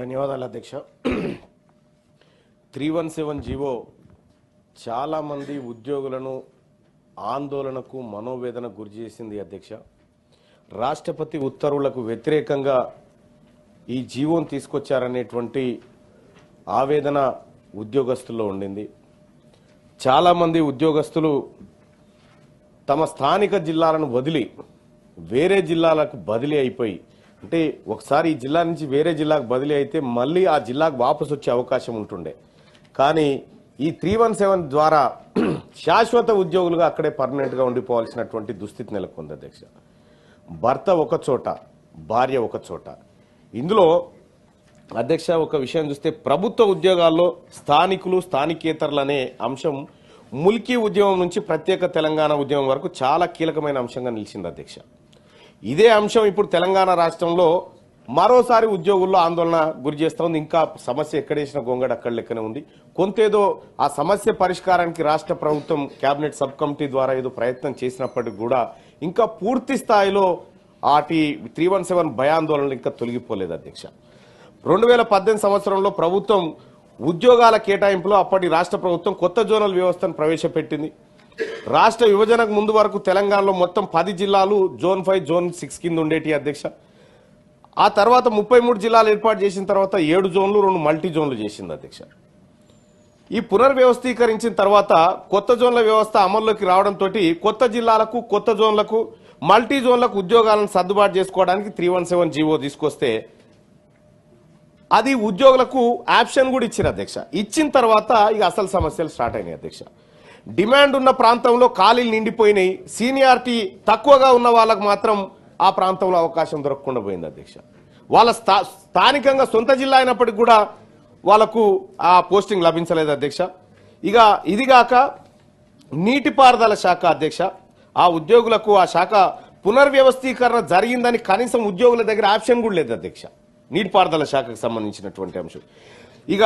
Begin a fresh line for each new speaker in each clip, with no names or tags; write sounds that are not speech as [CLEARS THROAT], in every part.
ధన్యవాదాలు అధ్యక్ష. Three one seven GO చాలామంది ఉద్యోగులను ఆందోళనకు మనోవేదన గురి చేసింది అధ్యక్ష. రాష్ట్రపతి ఉత్తర్వులకు వ్యతిరేకంగా ఈ జీవోను తీసుకొచ్చారనేటువంటి ఆవేదన ఉద్యోగస్తుల్లో ఉండింది. చాలామంది ఉద్యోగస్తులు తమ స్థానిక జిల్లాలను వదిలి వేరే జిల్లాలకు బదిలీ అయిపోయి అంటే ఒకసారి ఈ జిల్లా నుంచి వేరే జిల్లాకు బదిలీ అయితే మళ్ళీ ఆ జిల్లాకు వాపసు వచ్చే అవకాశం ఉంటుండే. కానీ ఈ త్రీ వన్ సెవెన్ ద్వారా [CLEARS THROAT] శాశ్వత ఉద్యోగులుగా అక్కడే పర్మనెంట్గా ఉండిపోవాల్సినటువంటి దుస్థితి నెలకొంది అధ్యక్ష. భర్త ఒక చోట భార్య ఒక చోట. ఇందులో అధ్యక్ష ఒక విషయం చూస్తే ప్రభుత్వ ఉద్యోగాల్లో స్థానికులు స్థానికేతరులు అనే అంశం ముల్కీ ఉద్యమం నుంచి ప్రత్యేక తెలంగాణ ఉద్యమం వరకు చాలా కీలకమైన అంశంగా నిలిచింది అధ్యక్ష. ఇదే అంశం ఇప్పుడు తెలంగాణ రాష్ట్రంలో మరోసారి ఉద్యోగుల్లో ఆందోళన గురి చేస్తా ఉంది. ఇంకా సమస్య ఎక్కడేసిన గొంగడ అక్కడ లెక్కనే ఉంది. కొంతేదో ఆ సమస్య పరిష్కారానికి రాష్ట్ర ప్రభుత్వం కేబినెట్ సబ్ కమిటీ ద్వారా ఏదో ప్రయత్నం చేసినప్పటికీ కూడా ఇంకా పూర్తి స్థాయిలో ఆటి త్రీ వన్ సెవెన్ భయాందోళనలు ఇంకా తొలగిపోలేదు అధ్యక్ష. రెండు వేల పద్దెనిమిది సంవత్సరంలో ప్రభుత్వం ఉద్యోగాల కేటాయింపులో అప్పటి రాష్ట్ర ప్రభుత్వం కొత్త జోనల్ వ్యవస్థను ప్రవేశపెట్టింది. రాష్ట్ర విభజనకు ముందు వరకు తెలంగాణలో మొత్తం పది జిల్లాలు జోన్ ఫైవ్ జోన్ సిక్స్ కింద ఉండేటి అధ్యక్ష. ఆ తర్వాత ముప్పై మూడు జిల్లాలు ఏర్పాటు చేసిన తర్వాత ఏడు జోన్లు రెండు మల్టీ జోన్లు చేసింది అధ్యక్ష. ఈ పునర్వ్యవస్థీకరించిన తర్వాత కొత్త జోన్ల వ్యవస్థ అమల్లోకి రావడంతో కొత్త జిల్లాలకు కొత్త జోన్లకు మల్టీ జోన్లకు ఉద్యోగాలను సర్దుబాటు చేసుకోవడానికి త్రీ వన్ సెవెన్ జీవో తీసుకొస్తే అది ఉద్యోగులకు ఆప్షన్ కూడా ఇచ్చారు అధ్యక్ష. ఇచ్చిన తర్వాత ఇక అసలు సమస్యలు స్టార్ట్ అయినాయి అధ్యక్ష. డిమాండ్ ఉన్న ప్రాంతంలో ఖాళీలు నిండిపోయినాయి. సీనియారిటీ తక్కువగా ఉన్న వాళ్ళకు మాత్రం ఆ ప్రాంతంలో అవకాశం దొరకకుండా పోయింది అధ్యక్ష. వాళ్ళ స్థా స్థానికంగా సొంత జిల్లా అయినప్పటికీ కూడా వాళ్ళకు ఆ పోస్టింగ్ లభించలేదు అధ్యక్ష. ఇక ఇదిగాక నీటిపారుదల శాఖ అధ్యక్ష. ఆ ఉద్యోగులకు ఆ శాఖ పునర్వ్యవస్థీకరణ జరిగిందని కనీసం ఉద్యోగుల దగ్గర ఆప్షన్ కూడా లేదు అధ్యక్ష. నీటిపారుదల శాఖకు సంబంధించినటువంటి అంశం. ఇక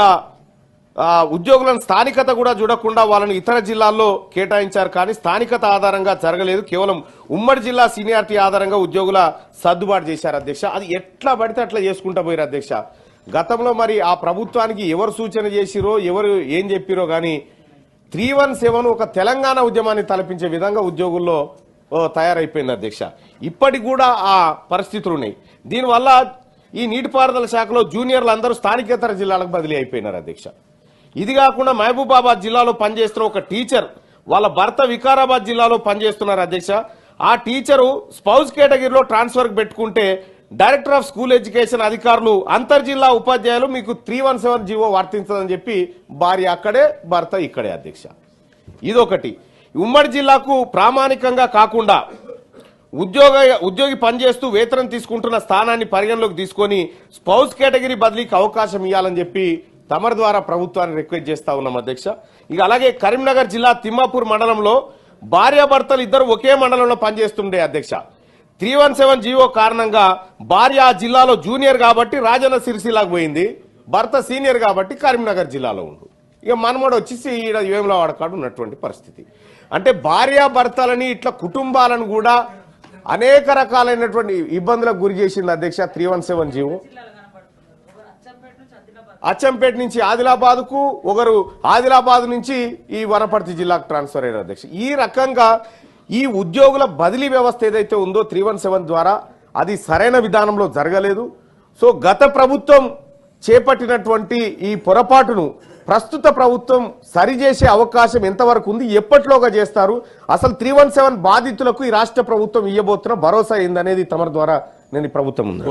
ఉద్యోగులను స్థానికత కూడా చూడకుండా వాళ్ళని ఇతర జిల్లాల్లో కేటాయించారు. కానీ స్థానికత ఆధారంగా జరగలేదు. కేవలం ఉమ్మడి జిల్లా సీనియారిటీ ఆధారంగా ఉద్యోగుల సర్దుబాటు చేశారు అధ్యక్ష. అది ఎట్లా పడితే అట్లా చేసుకుంటా పోయారు అధ్యక్ష. గతంలో మరి ఆ ప్రభుత్వానికి ఎవరు సూచన చేసిరో ఎవరు ఏం చెప్పిరో కానీ త్రీ వన్ సెవెన్ ఒక తెలంగాణ ఉద్యమాన్ని తలపించే విధంగా ఉద్యోగుల్లో ఓ, తయారైపోయింది అధ్యక్ష. ఇప్పటికి కూడా ఆ పరిస్థితులు ఉన్నాయి. దీనివల్ల ఈ నీటిపారుదల శాఖలో జూనియర్లు అందరూ స్థానికేతర జిల్లాలకు బదిలీ అయిపోయినారు అధ్యక్ష. ఇది కాకుండా మహబూబాబాద్ జిల్లాలో పనిచేస్తున్న ఒక టీచర్ వాళ్ళ భర్త వికారాబాద్ జిల్లాలో పనిచేస్తున్నారు అధ్యక్ష. ఆ టీచరు స్పౌస్ కేటగిరీలో ట్రాన్స్ఫర్ పెట్టుకుంటే డైరెక్టర్ ఆఫ్ స్కూల్ ఎడ్యుకేషన్ అధికారులు అంతర్ జిల్లా ఉపాధ్యాయులు మీకు త్రీ వన్ సెవెన్ జీవో వర్తించదని చెప్పి భార్య అక్కడే భర్త ఇక్కడే అధ్యక్ష. ఇదొకటి. ఉమ్మడి జిల్లాకు ప్రామాణికంగా కాకుండా ఉద్యోగ ఉద్యోగి పనిచేస్తూ వేతనం తీసుకుంటున్న స్థానాన్ని పరిగణలోకి తీసుకొని స్పౌస్ కేటగిరీ బదిలీకి అవకాశం ఇవ్వాలని చెప్పి తమర ద్వారా ప్రభుత్వాన్ని రిక్వెస్ట్ చేస్తా ఉన్నాం అధ్యక్ష. ఇక అలాగే కరీంనగర్ జిల్లా తిమ్మాపూర్ మండలంలో భార్యాభర్తలు ఇద్దరు ఒకే మండలంలో పనిచేస్తుండే అధ్యక్ష. త్రీ వన్ సెవెన్ జీవో కారణంగా భార్య ఆ జిల్లాలో జూనియర్ కాబట్టి రాజన్న సిరిసిల్లాకు పోయింది. భర్త సీనియర్ కాబట్టి కరీంనగర్ జిల్లాలో ఉండు. ఇక మనమడు వచ్చేసి ఈడ వేముల వాడకాడు ఉన్నటువంటి పరిస్థితి. అంటే భార్యాభర్తలని ఇట్లా కుటుంబాలను కూడా అనేక రకాలైనటువంటి ఇబ్బందులకు గురి చేసింది అధ్యక్ష three one seven G O. Achampet నుంచి ఆదిలాబాద్కు ఒకరు ఆదిలాబాద్ నుంచి ఈ వనపర్తి జిల్లాకు ట్రాన్స్ఫర్ అయ్యారు అధ్యక్ష. ఈ రకంగా ఈ ఉద్యోగుల బదిలీ వ్యవస్థ ఏదైతే ఉందో త్రీ వన్ సెవెన్ ద్వారా అది సరైన విధానంలో జరగలేదు. సో గత ప్రభుత్వం చేపట్టినటువంటి ఈ పొరపాటును ప్రస్తుత ప్రభుత్వం సరిచేసే అవకాశం ఎంతవరకు ఉంది ఎప్పట్లోగా చేస్తారు? అసలు త్రీ వన్ సెవెన్ బాధితులకు ఈ రాష్ట్ర ప్రభుత్వం ఇవ్వబోతున్న భరోసా ఏందనేది తమ ద్వారా నేను ప్రభుత్వం ఉంది